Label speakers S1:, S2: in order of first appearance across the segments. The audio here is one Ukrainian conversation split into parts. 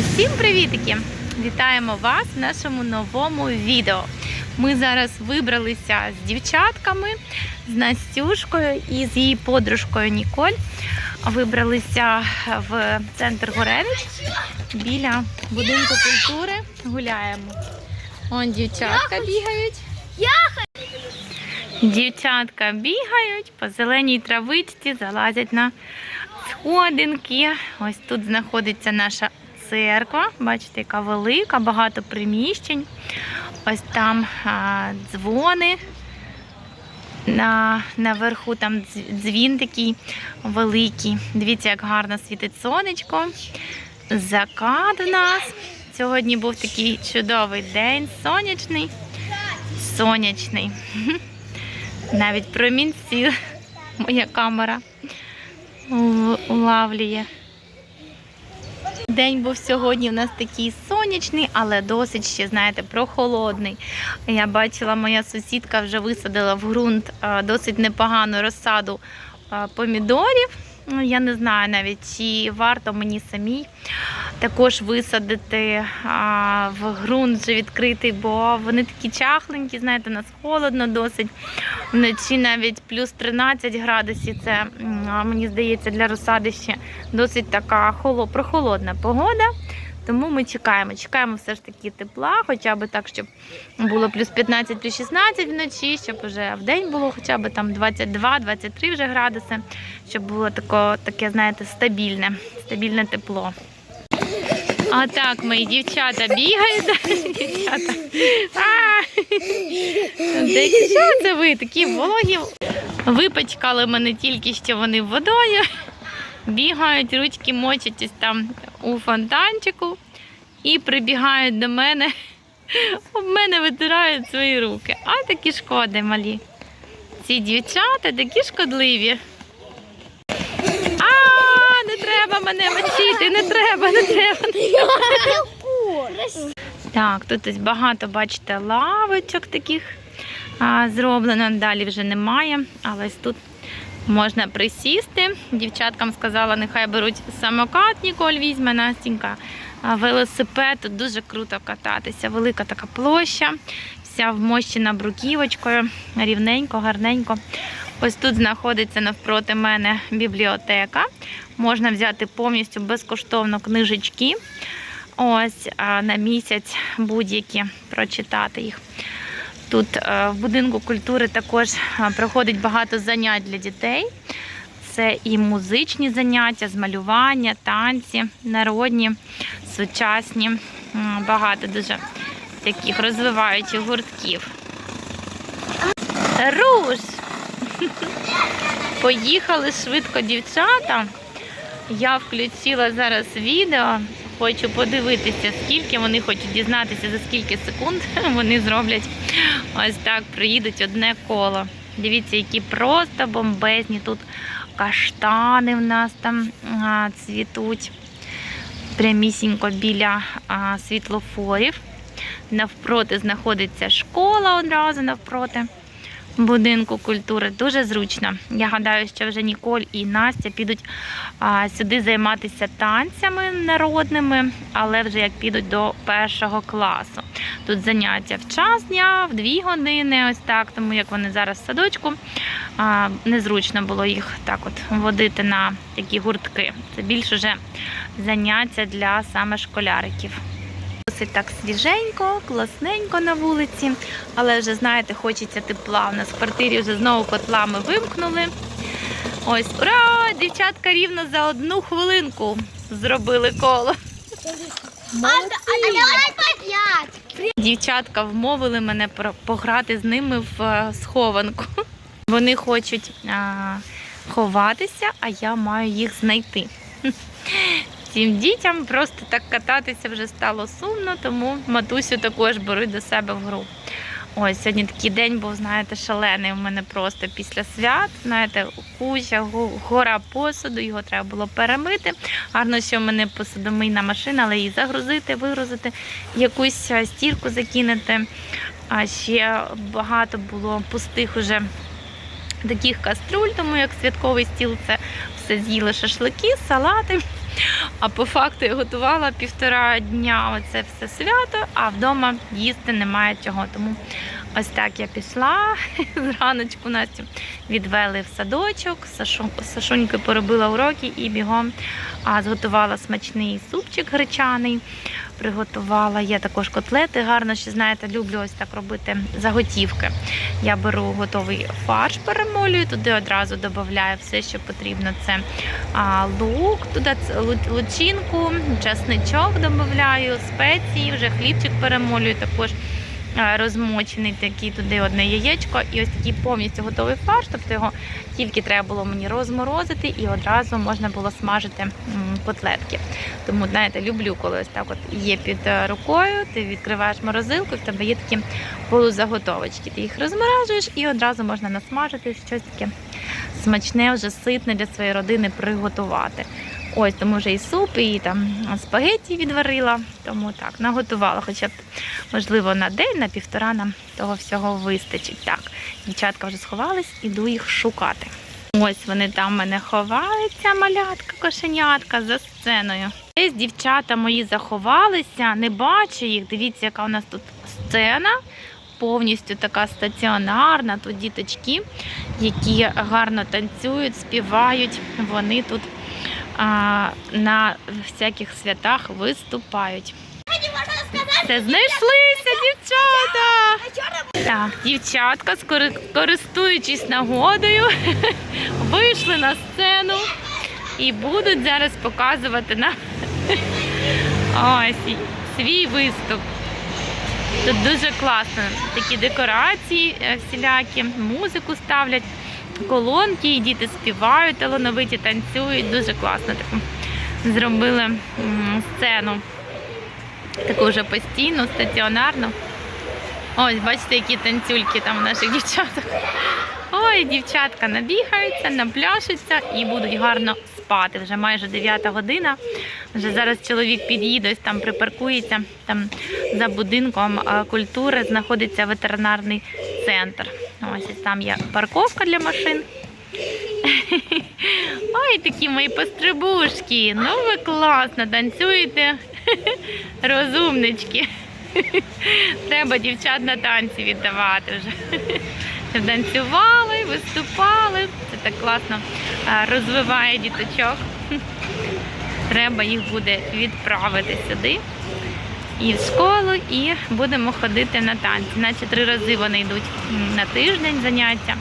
S1: Усім привітики! Вітаємо вас в нашому новому відео. Ми зараз вибралися з дівчатками, з Настюшкою і з її подружкою Ніколь. Вибралися в центр Горевич біля будинку культури. Гуляємо. Он дівчатка бігають. Дівчатка бігають по зеленій травичці, залазять на сходинки. Ось тут знаходиться наша церква. Бачите, яка велика, багато приміщень. Ось там а, дзвони. На, наверху там дзвін такий великий. Дивіться, як гарно світить сонечко. Закат у нас. Сьогодні був такий чудовий день, сонячний. Сонячний. Навіть промінці моя камера улавлює. День був сьогодні у нас такий сонячний, але досить ще, знаєте, прохолодний. Я бачила, моя сусідка вже висадила в ґрунт досить непогану розсаду помідорів. Ну, Я не знаю навіть, чи варто мені самій також висадити а, в ґрунт вже відкритий, бо вони такі чахленькі, знаєте, нас холодно досить. Вночі навіть плюс 13 градусів. Це мені здається для розсади ще досить така холо, прохолодна погода. Тому ми чекаємо. Чекаємо все ж таки тепла, хоча б так, щоб було плюс 15, плюс 16 вночі, щоб вже в день було хоча б там 22-23 вже градуси, щоб було тако, таке, знаєте, стабільне, стабільне тепло. А так, мої дівчата бігають. Дівчата. Що це ви? Такі вологі. Випачкали мене тільки що вони водою. Бігають, ручки мочитесь там у фонтанчику і прибігають до мене. Об мене витирають свої руки. А такі шкоди малі. Ці дівчата такі шкодливі. А, не треба мене мочити, не треба, не треба. Так, тут ось багато, бачите, лавочок таких зроблено. Далі вже немає, але ось тут можна присісти. Дівчаткам сказала, нехай беруть самокат, Ніколь візьме Настінька. Велосипед тут дуже круто кататися. Велика така площа, вся вмощена бруківочкою, рівненько, гарненько. Ось тут знаходиться навпроти мене бібліотека. Можна взяти повністю безкоштовно книжечки. Ось на місяць будь-які прочитати їх. Тут е, в будинку культури також е, проходить багато занять для дітей. Це і музичні заняття, з малювання, танці, народні, сучасні. Багато дуже таких розвиваючих гуртків. Руш! Поїхали швидко дівчата. Я включила зараз відео. Хочу подивитися, скільки вони хочуть дізнатися, за скільки секунд вони зроблять ось так, приїдуть одне коло. Дивіться, які просто бомбезні тут каштани в нас там цвітуть. Прямісінько біля світлофорів. Навпроти знаходиться школа одразу навпроти будинку культури. Дуже зручно. Я гадаю, що вже Ніколь і Настя підуть сюди займатися танцями народними, але вже як підуть до першого класу. Тут заняття в час дня, в дві години, ось так, тому як вони зараз в садочку. Незручно було їх так от водити на такі гуртки. Це більш уже заняття для саме школяриків. Досить так свіженько, класненько на вулиці, але вже, знаєте, хочеться тепла. У нас в квартирі вже знову котлами вимкнули. Ось, ура! Дівчатка рівно за одну хвилинку зробили коло.
S2: А давай.
S1: Дівчатка вмовили мене пограти з ними в е, схованку. Вони хочуть а, ховатися, а я маю їх знайти. Цим дітям просто так кататися вже стало сумно, тому матусю також беруть до себе в гру. Ось сьогодні такий день був, знаєте, шалений у мене просто після свят. Знаєте, куча, гора посуду, його треба було перемити. Гарно, що в мене посудомийна машина, але її загрузити, вигрузити, якусь а, стірку закинути. А ще багато було пустих уже таких каструль, тому як святковий стіл це все з'їли шашлики, салати. А по факту я готувала півтора дня оце все свято, а вдома їсти немає чого. Тому ось так я пішла зраночку Настю відвели в садочок, Сашуньки поробила уроки і бігом зготувала смачний супчик гречаний. Приготувала я також котлети. Гарно, що знаєте, люблю ось так робити заготівки. Я беру готовий фарш, перемолюю, туди одразу додаю все, що потрібно. Це лук, туди лучинку, чесничок додаю, спеції, вже хлібчик перемолюю також. А, Розмочений такий туди одне яєчко, і ось такий повністю готовий фарш. Тобто його тільки треба було мені розморозити, і одразу можна було смажити котлетки. Тому знаєте, люблю, коли ось так от є під е, рукою. Ти відкриваєш морозилку, в тебе є такі полузаготовочки. Ти їх розморажуєш і одразу можна насмажити щось таке смачне, вже ситне для своєї родини приготувати. Ось тому вже і суп, і там спагетті відварила. Тому так, наготувала. Хоча б, можливо, на день, на півтора нам того всього вистачить. Так, дівчатка вже сховались, іду їх шукати. Ось вони там в мене ховаються, малятка, кошенятка за сценою. Десь дівчата мої заховалися, не бачу їх. Дивіться, яка у нас тут сцена. Повністю така стаціонарна. Тут діточки, які гарно танцюють, співають. Вони тут на всяких святах виступають. Це знайшлися дівчата! Так, дівчатка, користуючись нагодою, вийшли на сцену і будуть зараз показувати нам ось свій виступ. Тут дуже класно. Такі декорації е, всілякі, музику ставлять, колонки, і діти співають, талановиті танцюють. Дуже класно таку зробили сцену. Таку вже постійну, стаціонарну. Ось, бачите, які танцюльки там у наших дівчаток. Ой, дівчатка набігаються, напляшуться і будуть гарно спати. Вже майже 9 година. Вже зараз чоловік під'їде, там припаркується. Там за будинком культури знаходиться ветеринарний центр. Ось там є парковка для машин. Ой, такі мої пострибушки. Ну ви класно танцюєте. Розумнички. Треба дівчат на танці віддавати вже. Танцювали, виступали. Це так класно розвиває діточок. Треба їх буде відправити сюди і в школу, і будемо ходити на танці. Наче три рази вони йдуть на тиждень заняття.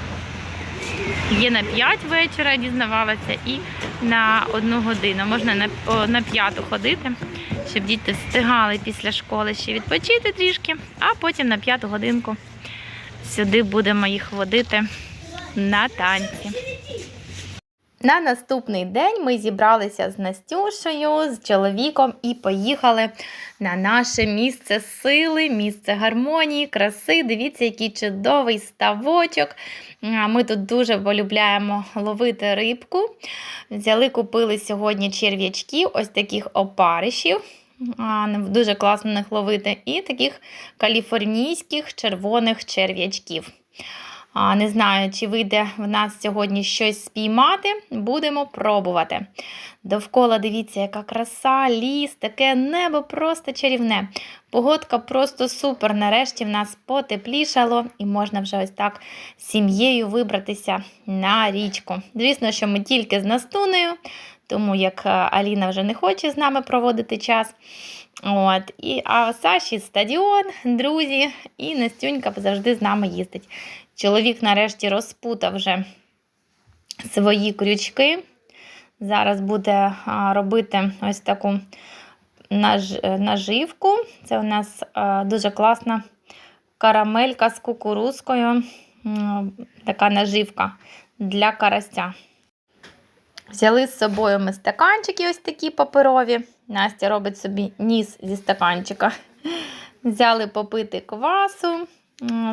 S1: Є на 5 вечора, дізнавалася, і на одну годину. Можна на, на п'яту ходити, щоб діти встигали після школи ще відпочити трішки, а потім на п'яту годинку сюди будемо їх водити на танці. На наступний день ми зібралися з Настюшею, з чоловіком і поїхали на наше місце сили, місце гармонії, краси. Дивіться, який чудовий ставочок. Ми тут дуже полюбляємо ловити рибку. Взяли, купили сьогодні черв'ячків, ось таких опаришів. Дуже класно них ловити. І таких каліфорнійських червоних черв'ячків. Не знаю, чи вийде в нас сьогодні щось спіймати. Будемо пробувати. Довкола дивіться, яка краса, ліс, таке небо просто чарівне. Погодка просто супер. Нарешті в нас потеплішало і можна вже ось так з сім'єю вибратися на річку. Звісно, що ми тільки з Настунею, тому як е, Аліна вже не хоче з нами проводити час. От. І, а Саші стадіон, друзі, і Настюнька завжди з нами їздить. Чоловік нарешті розпутав вже свої крючки. Зараз буде робити ось таку наж, наживку. Це у нас дуже класна карамелька з кукурузкою. Така наживка для карася. Взяли з собою ми стаканчики ось такі паперові. Настя робить собі ніс зі стаканчика. Взяли попити квасу.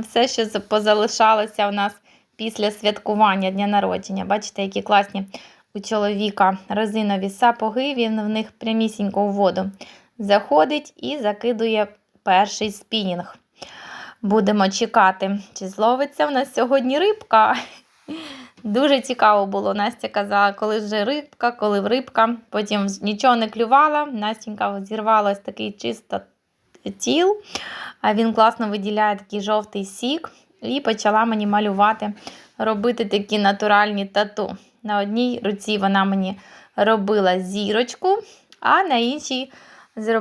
S1: Все, що позалишалося у нас після святкування дня народження. Бачите, які класні у чоловіка резинові сапоги, він в них прямісінько у воду заходить і закидує перший спінінг. Будемо чекати, чи зловиться в нас сьогодні рибка. Дуже цікаво було. Настя казала, коли вже рибка, коли в рибка. Потім нічого не клювала. Настінька зірвала ось такий чисто тіл. А він класно виділяє такий жовтий сік. І почала мені малювати, робити такі натуральні тату. На одній руці вона мені робила зірочку, а на іншій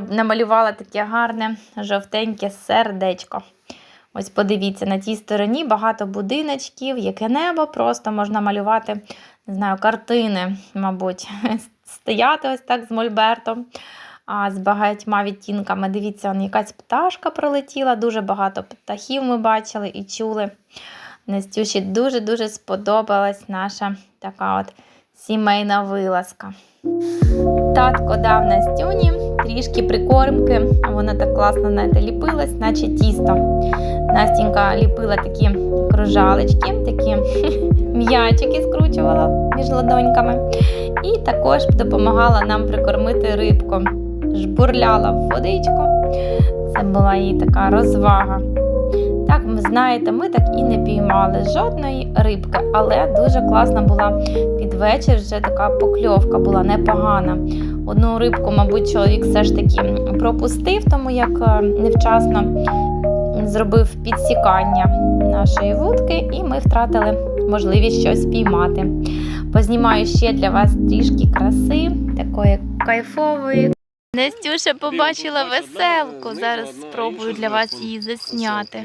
S1: намалювала таке гарне жовтеньке сердечко. Ось подивіться, на тій стороні багато будиночків, яке небо, просто можна малювати, не знаю, картини, мабуть, стояти ось так з мольбертом, а з багатьма відтінками. Дивіться, он якась пташка пролетіла, дуже багато птахів ми бачили і чули. Настюші дуже-дуже сподобалась наша така от сімейна вилазка. Татко дав Настюні трішки прикормки, а вона так класно знаєте, ліпилась, наче тісто. Настінька ліпила такі кружалечки, такі м'ячики скручувала між ладоньками. І також допомагала нам прикормити рибку. Жбурляла в водичку. Це була її така розвага. Так, ви знаєте, ми так і не піймали жодної рибки, але дуже класна була під вечір, вже така покльовка була непогана. Одну рибку, мабуть, чоловік все ж таки пропустив, тому як е, невчасно зробив підсікання нашої вудки, і ми втратили можливість щось піймати. Познімаю ще для вас трішки краси, такої кайфової. Настюша побачила веселку. Зараз спробую для вас її засняти.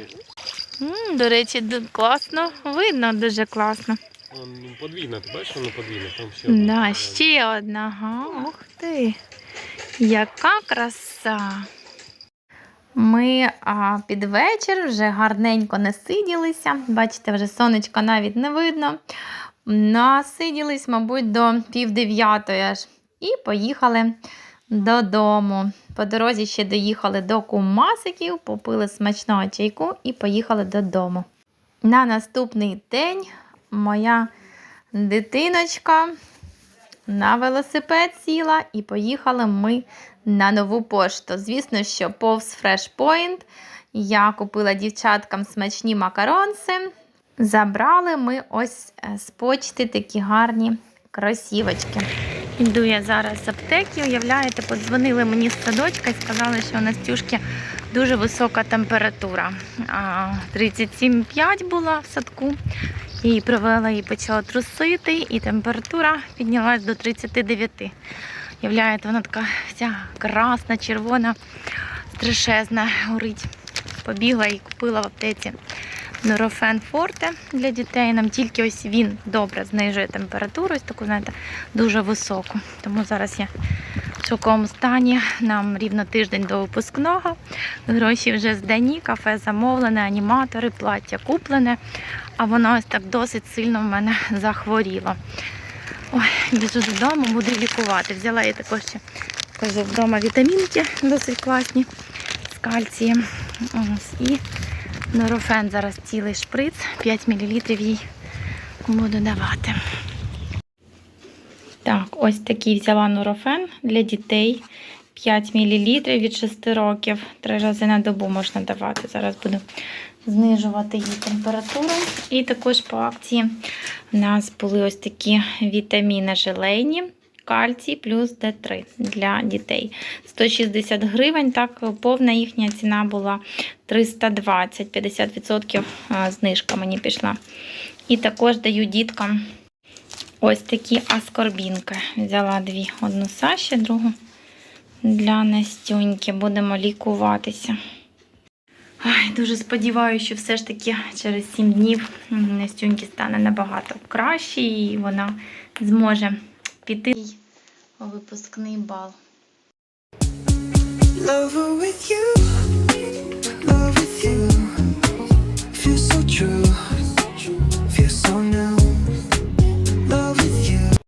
S1: М, До речі, ду- класно, видно дуже класно.
S3: Ну, подвійна, ти бачиш, воно подвійна, там ще одна.
S1: Да, ще одна. Ага, ух ти. Яка краса. Ми а, під вечір вже гарненько насиділися. Бачите, вже сонечка навіть не видно. Насиділись, мабуть, до пів дев'ятої аж. І поїхали додому. По дорозі ще доїхали до кумасиків, попили смачного чайку і поїхали додому. На наступний день моя дитиночка на велосипед сіла і поїхали ми на нову пошту. Звісно, що повз Point я купила дівчаткам смачні макаронси. Забрали ми ось е, з почти такі гарні кросівочки. Йду я зараз з аптеки. Уявляєте, подзвонили мені з садочка і сказали, що у Настюшки дуже висока температура. 37,5 була в садку. Її привела і почала трусити, і температура піднялась до 39. Являєте, вона така вся красна, червона, страшезна, горить. Побігла і купила в аптеці Норофен Форте для дітей. Нам тільки ось він добре знижує температуру, ось таку, знаєте, дуже високу. Тому зараз я в шоковому стані. Нам рівно тиждень до випускного. Гроші вже здані, кафе замовлене, аніматори, плаття куплене. А воно ось так досить сильно в мене захворіло. Ой, біжу додому, буду лікувати. Взяла я також ще кажу, вдома вітамінки досить класні з кальцієм. Ось, і норофен зараз цілий шприц, 5 мл їй буду давати. Так, ось такий взяла норофен для дітей. 5 мл від 6 років. Три рази на добу можна давати. Зараз буду знижувати її температуру. І також по акції у нас були ось такі вітаміни желейні. Кальцій плюс Д3 для дітей. 160 гривень, так, повна їхня ціна була 320, 50% знижка мені пішла. І також даю діткам ось такі аскорбінки. Взяла дві, одну Саші, другу для Настюньки. Будемо лікуватися. Ой, дуже сподіваюся, що все ж таки через 7 днів Настюньки стане набагато краще і вона зможе піти у випускний бал.
S4: Feel so true, feel so new.